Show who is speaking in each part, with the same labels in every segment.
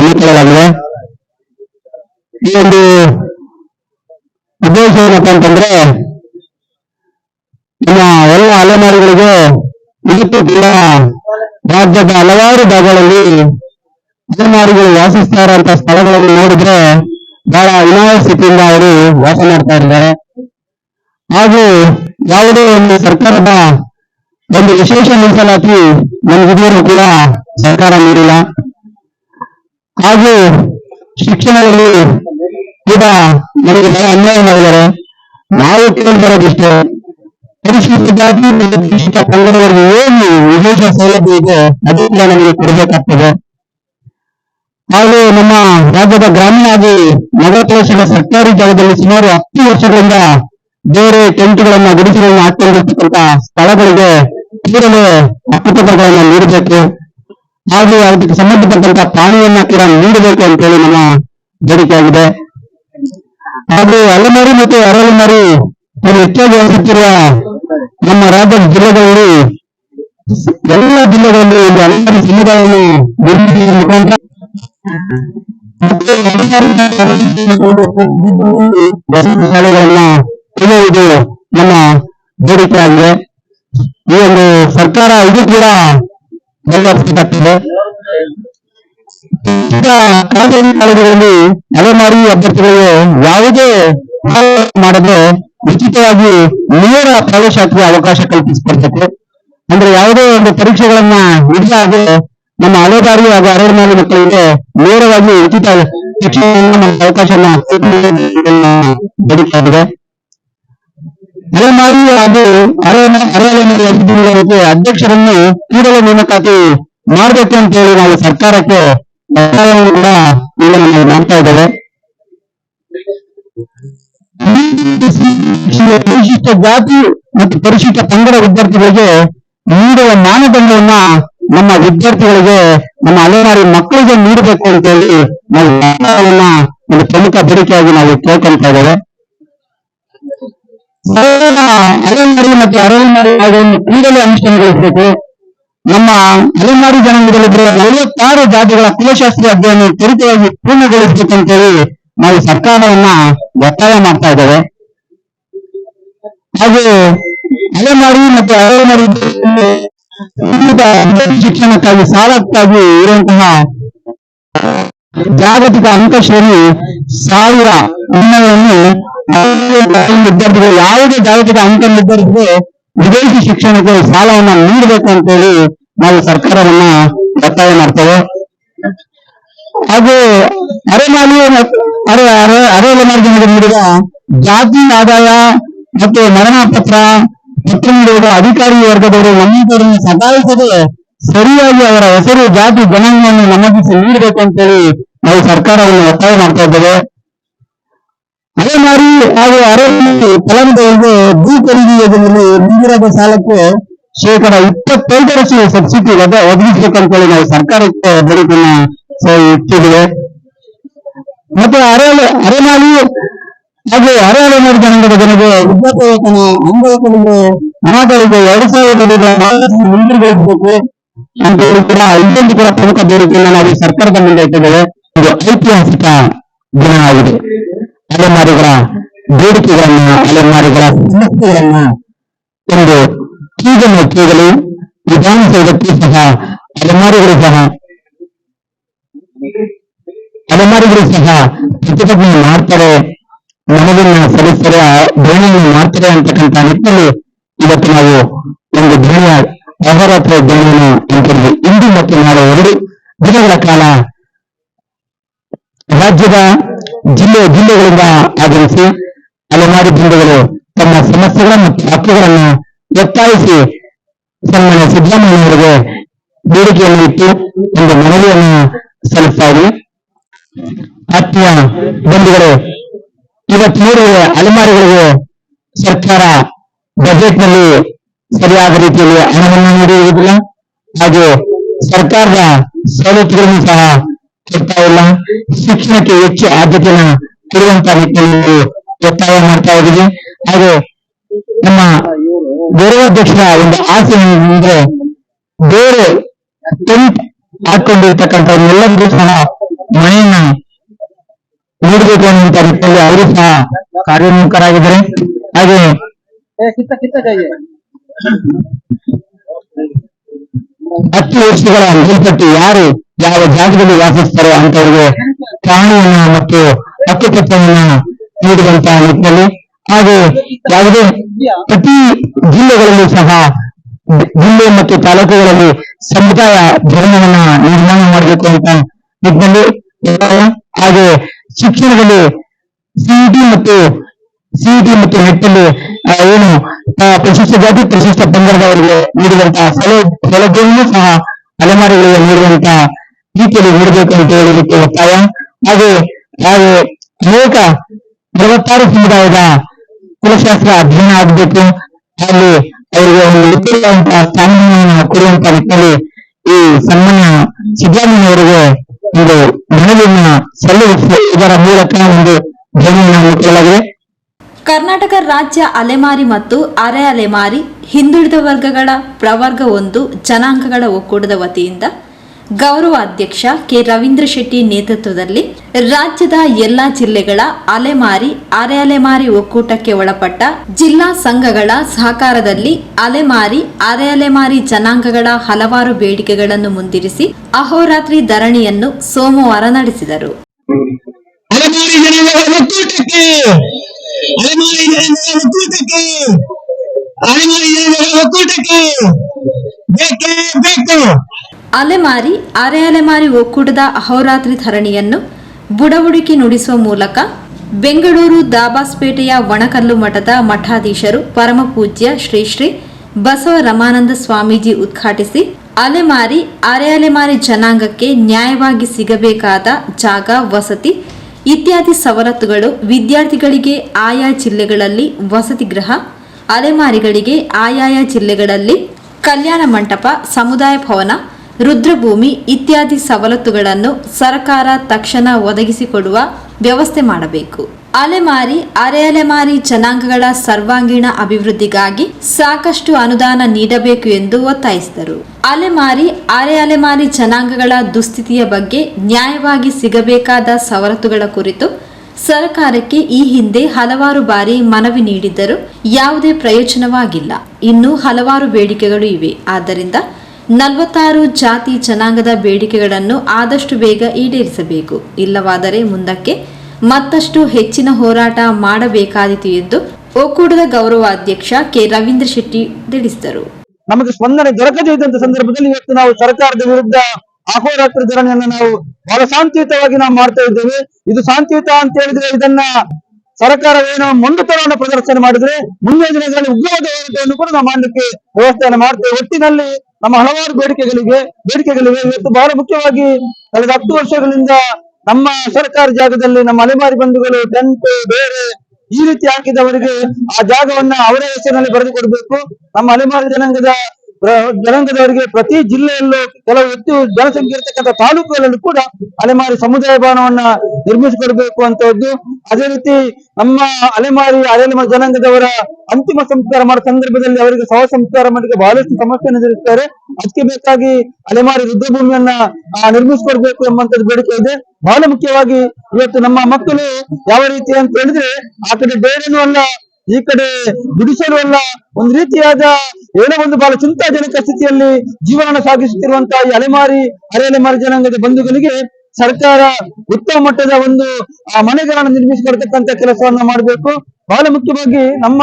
Speaker 1: ಹಮ್ಮಿಕೊಳ್ಳಲಾಗಿದೆ ಈ ಒಂದು ಉದ್ದೇಶ ಏನಪ್ಪ ಅಂತಂದ್ರೆ, ನಮ್ಮ ಎಲ್ಲ ಅಲೆಮಾರಿಗಳಿಗೆ ಉಡುಪಿ ಜಿಲ್ಲಾ ರಾಜ್ಯದ ಹಲವಾರು ಭಾಗಗಳಲ್ಲಿ ಅಲೆಮಾರಿಗಳು ವಾಸಿಸ್ತಾ ಇರುವಂತಹ ಸ್ಥಳಗಳನ್ನು ನೋಡಿದ್ರೆ ಬಹಳ ವಿನಾಯ ಸ್ಥಿತಿಯಿಂದ ಅವರು ವಾಸ ಮಾಡ್ತಾ ಇದ್ದಾರೆ. ಹಾಗೂ ಯಾವುದೇ ಒಂದು ಸರ್ಕಾರದ ಒಂದು ವಿಶೇಷ ಮೀಸಲಾತಿ ನಮಗಿದೆಯೂ ಕೂಡ ಸರ್ಕಾರ ನೀಡಿಲ್ಲ. ಹಾಗೂ ಶಿಕ್ಷಣದಲ್ಲಿ ಕೂಡ ನಮಗೆ ಬಹಳ ಅನ್ಯಾಯ ಮಾಡಿದ್ದಾರೆ ನಾವು ಜಾತಿ ಮತ್ತು ಪರಿಶಿಷ್ಟ ಪಂಗಡವರಿಗೆ ಏನು ವಿಶೇಷ ಸೌಲಭ್ಯ ಇದೆ ಅದು ಕೂಡ ನಮಗೆ ಕೊಡಬೇಕಾಗ್ತದೆ. ಹಾಗೂ ನಮ್ಮ ರಾಜ್ಯದ ಗ್ರಾಮೀಣ ಹಾಗೂ ನಗರ ಪ್ರದೇಶದ ಸರ್ಕಾರಿ ಜಾಗದಲ್ಲಿ ಸುಮಾರು ಹತ್ತು ವರ್ಷಗಳಿಂದ ಬೇರೆ ಟೆಂಟ್ಗಳನ್ನ ಗುಡಿಸಲನ್ನ ಹಾಕೊಂಡಿರ್ತಕ್ಕಂಥ ಸ್ಥಳಗಳಿಗೆ ಕೂಡಲೇ ಹಕ್ಕುಪತ್ರಗಳನ್ನ ನೀಡಬೇಕು. ಹಾಗೂ ಅದಕ್ಕೆ ಸಂಬಂಧಪಟ್ಟಂತಹ ಪ್ರಾಣಿಯನ್ನ ಕೂಡ ನೀಡಬೇಕು ಅಂತ ಹೇಳಿ ನಮ್ಮ ಬೇಡಿಕೆ ಆಗಿದೆ. ಹಾಗೂ ಅಲೆಮಾರಿ ಮತ್ತು ಅರಳುಮಾರಿ ಹೆಚ್ಚಾಗಿ ವಹಿಸುತ್ತಿರುವ ನಮ್ಮ ರಾಜ್ಯದ ಜಿಲ್ಲೆಗಳಲ್ಲಿ ಎಲ್ಲ ಜಿಲ್ಲೆಗಳಲ್ಲಿ ಒಂದು ಅಲೆಮಾರಿ ಸಮುದಾಯವನ್ನು ನಿರ್ಮಿಸುವ ಮುಖಾಂತರ ನಮ್ಮ ಬೇಡಿಕೆ ಆಗಿದೆ. ಈ ಒಂದು ಸರ್ಕಾರ ಇದು ಕೂಡ ಖಾಸಗಿ ಕಾಲೇಜುಗಳಲ್ಲಿ ಅಲೆಮಾರಿ ಅಭ್ಯರ್ಥಿಗಳಿಗೆ ಯಾವುದೇ ಮಾಡದೆ ಉಚಿತವಾಗಿ ನೇರ ಪ್ರವೇಶಕ್ಕೆ ಅವಕಾಶ ಕಲ್ಪಿಸಿಕೊಡ್ತದೆ ಅಂದ್ರೆ ಯಾವುದೇ ಒಂದು ಪರೀಕ್ಷೆಗಳನ್ನ ಇಡಲಾಗೆ ನಮ್ಮ ಅಲೆದಾರಿ ಹಾಗೂ ಅರೆಮಾರಿ ಮಕ್ಕಳಿಗೆ ನೇರವಾಗಿ ಉಚಿತ ಶಿಕ್ಷಣ ಅವಕಾಶ ಬೇಡಿಕೆ ಅಲೆಮಾರಿ ಹಾಗೂ ಅರೆಮಾರಿ ಅಭಿವೃದ್ಧಿ ಅಧ್ಯಕ್ಷರನ್ನು ಕೂಡಲೇ ನೇಮಕಾತಿ ಮಾಡಬೇಕು ಅಂತ ಹೇಳಿ ನಾವು ಸರ್ಕಾರಕ್ಕೆ ಕೂಡ ಮಾಡ್ತಾ ಇದ್ದೇವೆ. ಪರಿಶಿಷ್ಟ ಜಾತಿ ಮತ್ತು ಪರಿಶಿಷ್ಟ ಪಂಗಡ ವಿದ್ಯಾರ್ಥಿಗಳಿಗೆ ನೀಡುವ ಮಾನದಂಡವನ್ನ ನಮ್ಮ ವಿದ್ಯಾರ್ಥಿಗಳಿಗೆ ನಮ್ಮ ಅಲೆಮಾರಿ ಮಕ್ಕಳಿಗೆ ನೀಡಬೇಕು ಅಂತ ಹೇಳಿ ನಾವು ಒಂದು ಪ್ರಮುಖ ಬೇಡಿಕೆಯಾಗಿ ನಾವು ಕೇಳ್ಕೊಂತಾ ಇದ್ದೇವೆ. ಅಲೆಮಾರಿ ಮತ್ತು ಅರಳಿಮಾರಿ ಜಾಗವನ್ನು ಕೂಡಲೇ ಅನುಷ್ಠಾನಗೊಳಿಸಬೇಕು ನಮ್ಮ ಅಲೆಮಾರಿ ಜನಾಂಗದಲ್ಲಿರುವ ನಲವತ್ತಾರು ಜಾತಿಗಳ ಕುಲಶಾಸ್ತ್ರ ಅಧ್ಯಯನ ತ್ವರಿತವಾಗಿ ಪೂರ್ಣಗೊಳಿಸಬೇಕಂತೇಳಿ ನಾವು ಸರ್ಕಾರವನ್ನ ಒತ್ತಾಯ ಮಾಡ್ತಾ ಇದ್ದೇವೆ. ಹಾಗೂ ಅಲೆಮಾರಿ ಮತ್ತು ಅರಳಿಮಾರಿ ಶಿಕ್ಷಣಕ್ಕಾಗಿ ಸಾಲಕ್ಕಾಗಿ ಇರುವಂತಹ ಜಾಗತಿಕ ಅಂಕಶ್ರೇಣಿ ಸಾವಿರ ನಿರ್ಣಯವನ್ನು ವಿದ್ಯಾರ್ಥಿಗಳು ಯಾವುದೇ ಜಾಗತಿಕ ಅಂಕ ವಿದ್ಯಾರ್ಥಿಗಳು ವಿದೇಶಿ ಶಿಕ್ಷಣಕ್ಕೆ ಸಾಲವನ್ನ ನೀಡಬೇಕು ಅಂತೇಳಿ ನಾವು ಸರ್ಕಾರವನ್ನ ಒತ್ತಾಯ ಮಾಡ್ತೇವೆ. ಹಾಗೂ ಅರೆಮಾಲಿ ಅರೆ ಅರೆ ಜನರಿಗೆ ನೀಡಿದ ಜಾತಿ ಆದಾಯ ಮತ್ತು ಮರಣ ಪತ್ರ ಪತ್ರ ನೀಡುವ ಅಧಿಕಾರಿ ವರ್ಗದವರು ನಮ್ಮಂತವರನ್ನು ಸತಾಯಿಸದೆ ಸರಿಯಾಗಿ ಅವರ ಹೆಸರು, ಜಾತಿ, ಜನಾಂಗವನ್ನು ನಮಗಿಸಿ ನೀಡಬೇಕು ಅಂತೇಳಿ ನಾವು ಸರ್ಕಾರವನ್ನು ಒತ್ತಾಯ ಮಾಡ್ತಾ ಇದ್ದೇವೆ. ಅದೇ ಮಾರಿ ಹಾಗೂ ಅರಣ್ಯ ಫಲಾನುಭವಿಗೆ ಭೂ ಖರೀದಿ ಯೋಜನೆಯಲ್ಲಿ ನೀಡಿರದ ಸಾಲಕ್ಕೆ ಶೇಕಡ ಇಪ್ಪತ್ತೈದರಷ್ಟು ಸಬ್ಸಿಡಿ ಒದ ಒದಗಿಸಬೇಕಂತೇಳಿ ನಾವು ಸರ್ಕಾರಕ್ಕೆ ಬೇಡಿಕೆಯನ್ನ ಇಟ್ಟಿದ್ದೇವೆ. ಮತ್ತೆ ಅರೆಲೆ ಅರೆಮಾಲಿ ಹಾಗೂ ಅರೆಹಳೆ ಜನಾಂಗದ ಜನರಿಗೆ ವೃದ್ಧಾಪ್ಯ ವೇತನ ಅಂಗವಿಕಲರಿಗೆ ಅನಾಥರಿಗೆ ಎರಡು ಸಾವಿರ ರೂಪಾಯಿ ಅಂತ ಹೇಳಿ ಕೂಡ ಇದೊಂದು ಕೂಡ ಪ್ರಮುಖ ಬೇಡಿಕೆಯನ್ನ ನಾವು ಸರ್ಕಾರದ ಮುಂದೆ ಇಟ್ಟಿದ್ದೇವೆ. ಇದು ಐತಿಹಾಸಿಕ ದಿನ ಆಗಿದೆ. ಅಲೆಮಾರಿಗಳ ಬೇಡಿಕೆಗಳನ್ನ, ಅಲೆಮಾರಿಗಳ ಸಮಸ್ಯೆಗಳನ್ನ ಒಂದು ಕೀಗನ್ನು ಕೇಳಲು ವಿಧಾನಸೌಧಕ್ಕೂ ಸಹ ಅಲೆಮಾರಿಗಳು ಸಹ ಅಲೆಮಾರಿಗಳು ಸಹ ಪ್ರತಿಭಟನೆ ಮಾಡ್ತಾರೆ ಮನವಿನ ಸದಸ್ಯರ ಧೋರಣೆಯನ್ನು ಮಾಡ್ತಾರೆ ಅಂತಕ್ಕಂಥ ನಿಟ್ಟಿನಲ್ಲಿ ಇವತ್ತು ನಾವು ಒಂದು ಧೋರಣೆಯ ಅಹೋರಾತ್ರ ಧೋರಣೆಯನ್ನು ಅಂತಿದ್ವಿ ಇಂದು ಮತ್ತು ನಾಳೆ ಎರಡು ದಿನಗಳ ಕಾಲ ರಾಜ್ಯದ ಜಿಲ್ಲೆ ಜಿಲ್ಲೆಗಳಿಂದ ಆಗಮಿಸಿ ಅಲೆಮಾರಿ ಬೃಂದಗಳು ತಮ್ಮ ಸಮಸ್ಯೆಗಳ ಮತ್ತು ಹಕ್ಕುಗಳನ್ನು ಒತ್ತಾಯಿಸಿ ಸನ್ಮಾನ್ಯ ಸಿದ್ದರಾಮಯ್ಯವರಿಗೆ ಬೇಡಿಕೆಯನ್ನು ಇಟ್ಟು ಒಂದು ಮನವಿಯನ್ನು ಸಲ್ಲಿಸ್ತಾ ಇದ್ವಿ ಆತ್ಮೀಯ ಬಂಧುಗಳು, ಇವತ್ತು ನೋಡಿದರೆ ಅಲೆಮಾರಿಗಳಿಗೆ ಸರ್ಕಾರ ಬಜೆಟ್ನಲ್ಲಿ ಸರಿಯಾದ ರೀತಿಯಲ್ಲಿ ಹಣವನ್ನು ನೀಡುವುದಿಲ್ಲ. ಹಾಗೆ ಸರ್ಕಾರದ ಸವಲತ್ತುಗಳನ್ನು ಸಹ ಕೊಡ್ತಾ ಇಲ್ಲ. ಶಿಕ್ಷಣಕ್ಕೆ ಹೆಚ್ಚು ಆದ್ಯತೆಯನ್ನು ಕೊಡುವಂತಹ ರೀತಿಯಲ್ಲಿ ಒತ್ತಾಯ ಮಾಡ್ತಾ ಇದ್ದೀವಿ. ಹಾಗೆ ನಮ್ಮ ಗೌರವಾಧ್ಯಕ್ಷರ ಒಂದು ಆಸೆ ಅಂದ್ರೆ ಬೇರೆ ಟೆಂಟ್ ಹಾಕೊಂಡಿರ್ತಕ್ಕಂಥವ್ರನ್ನೆಲ್ಲರಿಗೂ ಸಹ ಮನೆಯನ್ನ ನೀಡಬೇಕು ಅನ್ನುವಂತ ರೀತಿಯಲ್ಲಿ ಅವರು ಸಹ ಕಾರ್ಯೋನ್ಮುಖರಾಗಿದ್ದಾರೆ. ಹಾಗೆ ಹತ್ತು ವರ್ಷಗಳ ಮೇಲ್ಪಟ್ಟು ಯಾರು ಯಾವ ಜಾಗದಲ್ಲಿ ವಾಸಿಸ್ತಾರೋ ಅಂತವರಿಗೆ ಕಾನೂನನ್ನ ಮತ್ತು ಹಕ್ಕುಪತ್ರವನ್ನ ನೀಡುವಂತಹ ನಿಟ್ಟಿನಲ್ಲಿ ಹಾಗೂ ಯಾವುದೇ ಪ್ರತಿ ಜಿಲ್ಲೆಗಳಲ್ಲೂ ಸಹ ಜಿಲ್ಲೆ ಮತ್ತು ತಾಲೂಕುಗಳಲ್ಲಿ ಸಮುದಾಯ ಭವನವನ್ನ ನಿರ್ಮಾಣ ಮಾಡಬೇಕು ಅಂತ ನಿಟ್ಟಿನಲ್ಲಿ. ಹಾಗೆ ಶಿಕ್ಷಣದಲ್ಲಿ ಸಿಇಟಿ ಮತ್ತು ಸಿಇಟಿ ಮತ್ತು ನೆಟ್ಟಲ್ಲಿ ಏನು ಪ್ರಶಸ್ತಿ ಜಾತಿ ಪ್ರಶಸ್ತ ಪಂಗಡದವರಿಗೆ ನೀಡಿದಂತಹ ಸೌಲ- ಸೌಲಭ್ಯವನ್ನು ಸಹ ಅಲೆಮಾರಿಗಳಿಗೆ ನೀಡುವಂತಹ ರೀತಿಯಲ್ಲಿ ನೀಡಬೇಕು ಅಂತ ಹೇಳಲಿಕ್ಕೆ ಒತ್ತಾಯ. ಹಾಗೆ ಹಾಗೆ ಅನೇಕ ನಲವತ್ತಾರು ಸಮುದಾಯದ ಕುಲಶಾಸ್ತ್ರ ಅಧ್ಯಯನ ಆಗಬೇಕು. ಅಲ್ಲಿ ಅವರಿಗೆ ಒಂದು ಉತ್ತಮವಾದಂತಹ ಸ್ಥಾನಮಾನವನ್ನು ಕೊಡುವಂತಹ ನಿಟ್ಟಿನಲ್ಲಿ ಈ ಸನ್ಮಾನ್ಯ ಸಿದ್ದರಾಮಯ್ಯ ಒಂದು ಮನವಿಯನ್ನು ಸಲ್ಲಿಸಿ, ಇದರ ಮೂಲಕ ಒಂದು ಧ್ವನಿಯನ್ನು ಹಮ್ಮಿಕೊಳ್ಳಲಾಗಿದೆ
Speaker 2: ಕರ್ನಾಟಕ ರಾಜ್ಯ ಅಲೆಮಾರಿ ಮತ್ತು ಅರೆ ಅಲೆಮಾರಿ ಹಿಂದುಳಿದ ವರ್ಗಗಳ ಪ್ರವರ್ಗ ಒಂದು ಜನಾಂಗಗಳ ಒಕ್ಕೂಟದ ವತಿಯಿಂದ ಗೌರವ ಅಧ್ಯಕ್ಷ ಕೆ. ರವೀಂದ್ರ ಶೆಟ್ಟಿ ನೇತೃತ್ವದಲ್ಲಿ ರಾಜ್ಯದ ಎಲ್ಲಾ ಜಿಲ್ಲೆಗಳ ಅಲೆಮಾರಿ, ಅರೆ ಅಲೆಮಾರಿ ಒಕ್ಕೂಟಕ್ಕೆ ಒಳಪಟ್ಟ ಜಿಲ್ಲಾ ಸಂಘಗಳ ಸಹಕಾರದಲ್ಲಿ ಅಲೆಮಾರಿ, ಅರೆ ಅಲೆಮಾರಿ ಜನಾಂಗಗಳ ಹಲವಾರು ಬೇಡಿಕೆಗಳನ್ನು ಮುಂದಿರಿಸಿ ಅಹೋರಾತ್ರಿ ಧರಣಿಯನ್ನು ಸೋಮವಾರ ನಡೆಸಿದರು.
Speaker 1: ಅಲೆಮಾರಿ ಒಕ್ಕೂಟಕ್ಕೆ ಅಲೆಮಾರಿ ಬೇಕೇ
Speaker 2: ಅಲೆಮಾರಿ ಅರೆ ಅಲೆಮಾರಿ ಒಕ್ಕೂಟದ ಅಹೋರಾತ್ರಿ ಧರಣಿಯನ್ನು ಬುಡಬುಡಿಕೆ ನುಡಿಸುವ ಮೂಲಕ ಬೆಂಗಳೂರು ದಾಬಾಸ್ಪೇಟೆಯ ಒಣಕಲ್ಲು ಮಠದ ಮಠಾಧೀಶರು ಪರಮಪೂಜ್ಯ ಶ್ರೀ ಶ್ರೀ ಬಸವ ರಮಾನಂದ ಸ್ವಾಮೀಜಿ ಉದ್ಘಾಟಿಸಿ ಅಲೆಮಾರಿ ಅರೆ ಅಲೆಮಾರಿ ಜನಾಂಗಕ್ಕೆ ನ್ಯಾಯವಾಗಿ ಸಿಗಬೇಕಾದ ಜಾಗ, ವಸತಿ ಇತ್ಯಾದಿ ಸವಲತ್ತುಗಳು ವಿದ್ಯಾರ್ಥಿಗಳಿಗೆ ಆಯಾ ಜಿಲ್ಲೆಗಳಲ್ಲಿ ವಸತಿ ಗೃಹ, ಅಲೆಮಾರಿಗಳಿಗೆ ಆಯಾಯ ಜಿಲ್ಲೆಗಳಲ್ಲಿ ಕಲ್ಯಾಣ ಮಂಟಪ, ಸಮುದಾಯ ಭವನ, ರುದ್ರಭೂಮಿ ಇತ್ಯಾದಿ ಸವಲತ್ತುಗಳನ್ನು ಸರ್ಕಾರ ತಕ್ಷಣ ಒದಗಿಸಿಕೊಡುವ ವ್ಯವಸ್ಥೆ ಮಾಡಬೇಕು. ಅಲೆಮಾರಿ ಅರೆ ಅಲೆಮಾರಿ ಜನಾಂಗಗಳ ಸರ್ವಾಂಗೀಣ ಅಭಿವೃದ್ಧಿಗಾಗಿ ಸಾಕಷ್ಟು ಅನುದಾನ ನೀಡಬೇಕು ಎಂದು ಒತ್ತಾಯಿಸಿದರು. ಅಲೆಮಾರಿ ಅರೆ ಅಲೆಮಾರಿ ಜನಾಂಗಗಳ ದುಸ್ಥಿತಿಯ ಬಗ್ಗೆ ನ್ಯಾಯವಾಗಿ ಸಿಗಬೇಕಾದ ಸವಲತ್ತುಗಳ ಕುರಿತು ಸರ್ಕಾರಕ್ಕೆ ಈ ಹಿಂದೆ ಹಲವಾರು ಬಾರಿ ಮನವಿ ನೀಡಿದ್ದರೂ ಯಾವುದೇ ಪ್ರಯೋಜನವಾಗಿಲ್ಲ. ಇನ್ನೂ ಹಲವಾರು ಬೇಡಿಕೆಗಳು ಇವೆ. ಆದ್ದರಿಂದ ನಲವತ್ತಾರು ಜಾತಿ ಜನಾಂಗದ ಬೇಡಿಕೆಗಳನ್ನು ಆದಷ್ಟು ಬೇಗ ಈಡೇರಿಸಬೇಕು. ಇಲ್ಲವಾದರೆ ಮುಂದಕ್ಕೆ ಮತ್ತಷ್ಟು ಹೆಚ್ಚಿನ ಹೋರಾಟ ಮಾಡಬೇಕಾದೀತು ಎಂದು ಒಕ್ಕೂಟದ ಗೌರವಾಧ್ಯಕ್ಷ ಕೆ. ರವೀಂದ್ರ ಶೆಟ್ಟಿ ತಿಳಿಸಿದರು.
Speaker 3: ನಮಗೆ ಸ್ಪಂದನೆ ದೊರಕದೇ ಇದ್ದಂತ ಸಂದರ್ಭದಲ್ಲಿ ಇವತ್ತು ನಾವು ಸರ್ಕಾರದ ವಿರುದ್ಧ ಅಹೋರಾತ್ರ ಧರಣಿಯನ್ನು ನಾವು ಬಹಳ ಶಾಂತಿಯುತವಾಗಿ ನಾವು ಮಾಡ್ತಾ ಇದ್ದೇವೆ. ಇದು ಶಾಂತಿಯುತ ಅಂತ ಹೇಳಿದ್ರೆ ಇದನ್ನ ಸರ್ಕಾರವೇನೋ ಮೊಂಡುತನವನ್ನು ಪ್ರದರ್ಶನ ಮಾಡಿದ್ರೆ ಮುಂದಿನ ದಿನಗಳಲ್ಲಿ ಉಗ್ರವಾದ ಹೋರಾಟವನ್ನು ಕೂಡ ನಾವು ಮಾಡಲಿಕ್ಕೆ ವ್ಯವಸ್ಥೆಯನ್ನು ಮಾಡ್ತೇವೆ. ಒಟ್ಟಿನಲ್ಲಿ ನಮ್ಮ ಹಲವಾರು ಬೇಡಿಕೆಗಳಿಗೆ ಬೇಡಿಕೆಗಳಿವೆ. ಇವತ್ತು ಬಹಳ ಮುಖ್ಯವಾಗಿ ಕಳೆದ ಹತ್ತು ವರ್ಷಗಳಿಂದ ನಮ್ಮ ಸರ್ಕಾರಿ ಜಾಗದಲ್ಲಿ ನಮ್ಮ ಅಲೆಮಾರಿ ಬಂಧುಗಳು ಟೆಂಟ್ ಬೇರೆ ಈ ರೀತಿ ಹಾಕಿದವರಿಗೆ ಆ ಜಾಗವನ್ನ ಅವರ ಹೆಸರಿನಲ್ಲಿ ಬರೆದು ಕೊಡಬೇಕು. ನಮ್ಮ ಅಲೆಮಾರಿ ಜನಾಂಗದ ಜನಾಂಗದವರಿಗೆ ಪ್ರತಿ ಜಿಲ್ಲೆಯಲ್ಲೂ ಕೆಲವು ಹೆಚ್ಚು ಜನಸಂಖ್ಯೆ ಇರತಕ್ಕಂಥ ತಾಲೂಕುಗಳಲ್ಲೂ ಕೂಡ ಅಲೆಮಾರಿ ಸಮುದಾಯ ಭವನವನ್ನ ನಿರ್ಮಿಸಿಕೊಡ್ಬೇಕು ಅಂತದ್ದು ಅದೇ ರೀತಿ ನಮ್ಮ ಅಲೆಮಾರಿ ಅಲೆಮಾರಿ ಜನಾಂಗದವರ ಅಂತಿಮ ಸಂಸ್ಕಾರ ಮಾಡುವ ಸಂದರ್ಭದಲ್ಲಿ ಅವರಿಗೆ ಸಹ ಸಂಸ್ಕಾರ ಮಾಡಲಿಕ್ಕೆ ಬಹಳಷ್ಟು ಸಮಸ್ಯೆ ಎದುರಿಸ್ತಾರೆ. ಅದಕ್ಕೆ ಬೇಕಾಗಿ ಅಲೆಮಾರಿ ರುದ್ರಭೂಮಿಯನ್ನ ನಿರ್ಮಿಸಿಕೊಡ್ಬೇಕು ಎಂಬಂತದ್ದು ಬೇಡಿಕೆ ಇದೆ. ಬಹಳ ಮುಖ್ಯವಾಗಿ ಇವತ್ತು ನಮ್ಮ ಮಕ್ಕಳು ಯಾವ ರೀತಿ ಅಂತ ಹೇಳಿದ್ರೆ ಆ ಕಡೆ ಬೇರೆನೂ ಅಲ್ಲ. ಈ ಕಡೆ ದುಡಿಸಲು ಅಲ್ಲ ಒಂದು ರೀತಿಯಾದ ಏನೋ ಒಂದು ಬಹಳ ಚಿಂತಾಜನಕ ಸ್ಥಿತಿಯಲ್ಲಿ ಜೀವನ ಸಾಗಿಸುತ್ತಿರುವಂತಹ ಈ ಅಲೆಮಾರಿ, ಅರೆ ಅಲೆಮಾರಿ ಜನಾಂಗದ ಬಂಧುಗಳಿಗೆ ಸರ್ಕಾರ ಉತ್ತಮ ಮಟ್ಟದ ಒಂದು ಮನೆಗಳನ್ನು ನಿರ್ಮಿಸಿಕೊಡ್ತಕ್ಕಂತ ಕೆಲಸವನ್ನ ಮಾಡಬೇಕು. ಬಹಳ ಮುಖ್ಯವಾಗಿ ನಮ್ಮ